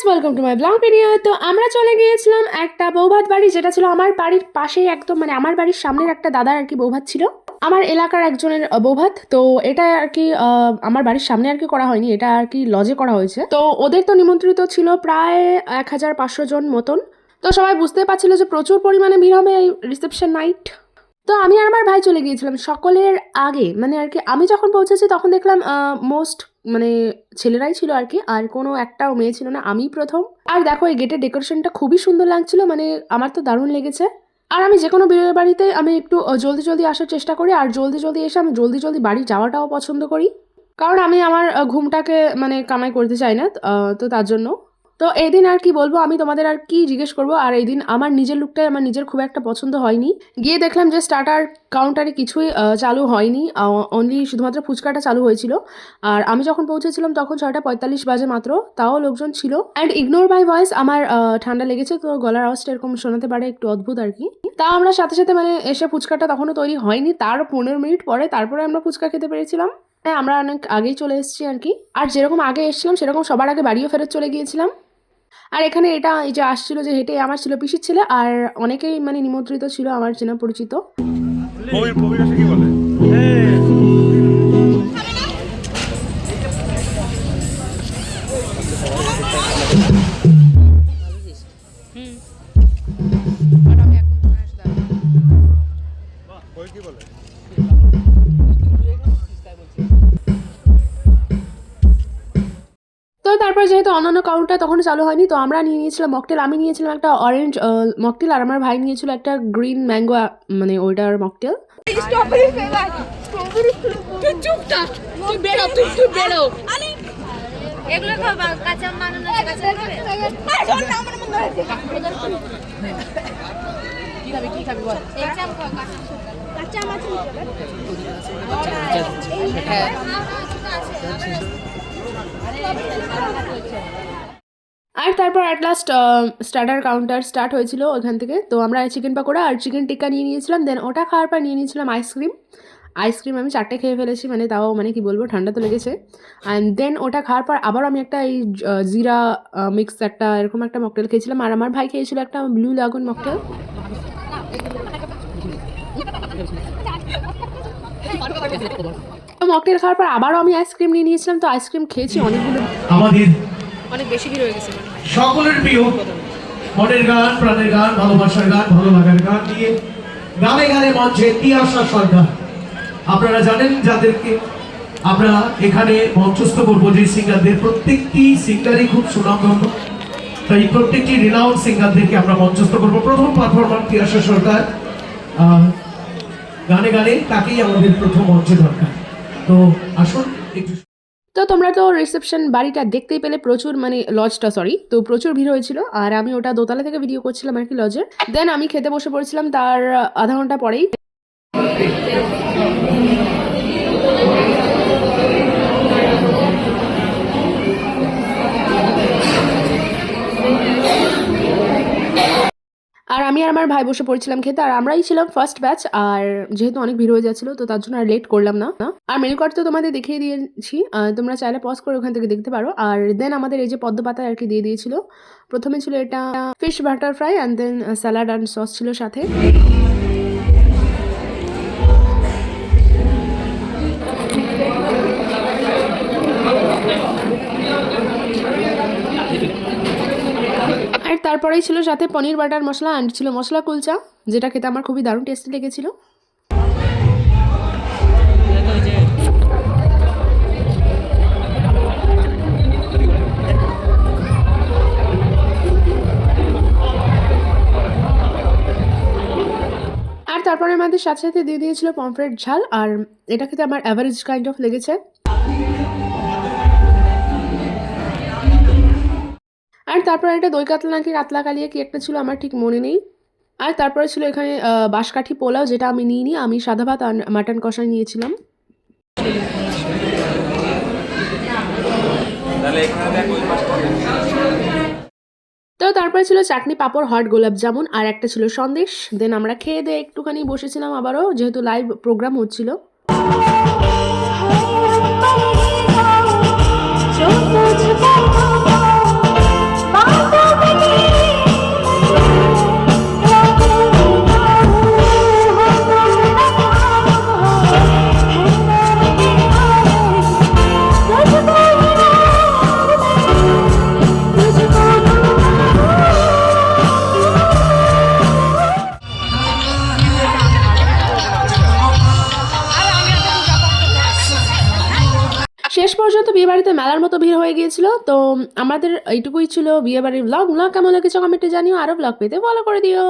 Guys welcome to my blog video তো আমরা চলে গিয়েছিলাম একটা বৌভাত বাড়ি, যেটা ছিল আমার বাড়ির পাশেই একদম মানে আমার বাড়ির সামনের একটা দাদার আর কি বৌভাত ছিল। আমার এলাকার একজনের বৌভাত। তো এটা আর কি আমার বাড়ির সামনে আর কি করা হয়নি, এটা আর কি লজে করা হয়েছে। তো ওদের তো নিমন্ত্রিত ছিল প্রায় এক হাজার পাঁচশো জন মতন। তো সবাই বুঝতে পারছিল যে প্রচুর পরিমাণে ভিড় হবে এই রিসেপশন নাইট তো আমি আর আমার ভাই চলে গিয়েছিলাম। সকলের আগে মানে আর কি আমি যখন পৌঁছেছি, তখন দেখলাম মোস্ট মানে ছেলেরাই ছিল আর কি, আর কোনো একটাও মেয়ে ছিল না আমি প্রথম। আর দেখো, এই গেটের ডেকোরেশনটা খুবই সুন্দর লাগছিল মানে আমার তো দারুণ লেগেছে। আর আমি যে কোনো বিয়ে বাড়িতে আমি একটু জলদি জলদি আসার চেষ্টা করি, আর জলদি জলদি এসে আমি জলদি জলদি বাড়ি যাওয়াটাও পছন্দ করি। কারণ আমি আমার ঘুমটাকে মানে কামাই করতে চাই না তো তার জন্য। তো এই দিন আর কি বলব, আমি তোমাদের আর কি জিজ্ঞেস করব, আর এই দিন আমার নিজের লুকটাই আমার নিজের খুব একটা পছন্দ হয়নি। গিয়ে দেখলাম যে স্টার্টার কাউন্টারে কিছুই চালু হয়নি অনলি শুধুমাত্র ফুচকাটা চালু হয়েছিল। আর আমি যখন পৌঁছেছিলাম তখন ছয়টা পঁয়তাল্লিশ বাজে মাত্র, তাও লোকজন ছিল। অ্যান্ড ইগনোর বাই ভয়েস আমার ঠান্ডা লেগেছে, তো গলার আওয়াজটা এরকম শোনাতে পারে, একটু অদ্ভুত আর কি। তা আমরা সাথে সাথে মানে এসে ফুচকাটা তখনও তৈরি হয়নি, তার পনেরো মিনিট পরে তারপরে আমরা ফুচকা খেতে পেরেছিলাম। হ্যাঁ আমরা অনেক আগেই চলে এসেছি আর কি। আর যেরকম আগে এসেছিলাম, সেরকম সবার আগে বাড়িও ফেরত চলে গিয়েছিলাম। আর এখানে এটা এই যে আসছিল যে হেঁটে আমার ছিল পিসির ছেলে, আর অনেকেই মানে নিমন্ত্রিত ছিল আমার চেনা পরিচিত। কি বলে? অন্যান্য কাউন্টার তখন চালু হয়নি তো আমরা নিয়ে নিয়েছিলাম মকটেল আমি নিয়েছিলাম একটা অরেঞ্জ মকটেল আর আমার ভাই নিয়েছিল একটা গ্রিন ম্যাঙ্গো মানে ওইটার মকটেল মনে কাঁচা মাছ আর তারপর at last starter counter start হয়েছিল ওখান থেকে তো আমরা চিকেন পাকোড়া আর চিকেন টিক্কা নিয়ে নিয়েছিলাম দেন ওটা খাওয়ার পর নিয়ে নিয়েছিলাম আইসক্রিম আইসক্রিম আমি চারটে খেয়ে ফেলেছি মানে তাও মানে কি বলব ঠান্ডা তো লেগেছে অ্যান্ড দেন ওটা খাওয়ার পর আবার আমি একটা এই জিরা মিক্স একটা এরকম একটা মকটেল খেয়েছিলাম আর আমার ভাই খেয়েছিল একটা ব্লু লাগুন মকটেল মকটেল খাওয়ার পর আবারও আমি আইসক্রিম নিয়ে নিয়েছিলাম তো আইসক্রিম খেয়েছি অনেকগুলো। আমাদের অনেক বেশি ভিড় হয়ে গেছে। সকলের প্রিয় মনের গান প্রাণের গান ভালোবাসার গান ভালো লাগার গান নিয়ে গানে গানে মঞ্চে তিয়াসা সরকার। আপনারা জানেন যাদেরকে আমরা এখানে মঞ্চস্থ করব যে সিঙ্গারদের প্রত্যেকটি সিঙ্গারই খুব সুনামধন্য তাই প্রত্যেকটি রিনাউন্ড সিঙ্গারদেরকে আমরা মঞ্চস্থ করব। প্রথম পারফরমার তিয়াসা সরকার গানে গানে তাকেই আমাদের প্রথম মঞ্চে দরকার। তো আসুন তো তোমরা তো রিসেপশন বাড়িটা দেখতেই পেলে প্রচুর মানে লজটা সরি তো প্রচুর ভিড় হয়েছিল। আর আমি ওটা দোতলা থেকে ভিডিও করছিলাম আর কি লজের দেন আমি খেতে বসে পড়েছিলাম তার আধা ঘণ্টা পরেই। আমি আর আমার ভাই বসে পড়েছিলাম খেতে, আর আমরাই ছিলাম ফার্স্ট ব্যাচ আর যেহেতু অনেক ভিড় হয়ে যাচ্ছিল, তো তার জন্য আর লেট করলাম না। আর মেনু কার্ড তো তোমাদের দেখিয়ে দিয়েছি তোমরা চাইলে পজ করে ওখান থেকে দেখতে পারো। আর দেন আমাদের এই যে পদ্ম পাতা আর কি দিয়ে দিয়েছিল, প্রথমে ছিল এটা fish butter fry and then salad and sauce ছিল সাথে। তারপরেই ছিল সাথে পনির, বাটার মশলা অ্যান্ড ছিল মশলা কুলচা, যেটা খেতে আমার খুবই দারুণ টেস্টি লেগেছিল। আর তারপরে আমাদের সাথে সাথে দিয়ে দিয়েছিল পমফ্রেট ঝাল, আর এটা খেতে আমার অ্যাভারেজ কাইন্ড অফ লেগেছে। আর তারপরে একটা দই কাতলা নাকি কাতলা কালিয়া কি একটা ছিল আমার ঠিক মনে নেই। আর তারপরে ছিল এখানে বাঁশকাঠি পোলাও যেটা আমি নিইনি আমি সাদা ভাত আর মাটন কষাই নিয়েছিলাম। তো তারপরে ছিল চাটনি পাঁপড় হট গোলাপ জামুন আর একটা ছিল সন্দেশ। দেন আমরা খেয়ে দিয়ে একটুখানি বসেছিলাম আবারও যেহেতু লাইভ প্রোগ্রাম হচ্ছিল। শেষ পর্যন্ত বিয়েবাড়িতে মেলার মতো ভিড় হয়ে গিয়েছিল। তো আমাদের এইটুকুই ছিল বিয়েবাড়ির ব্লগ ব্লগ কেমন কিছু কমেন্টে জানিও। আরও ব্লগ পেতে ফলো করে দিও।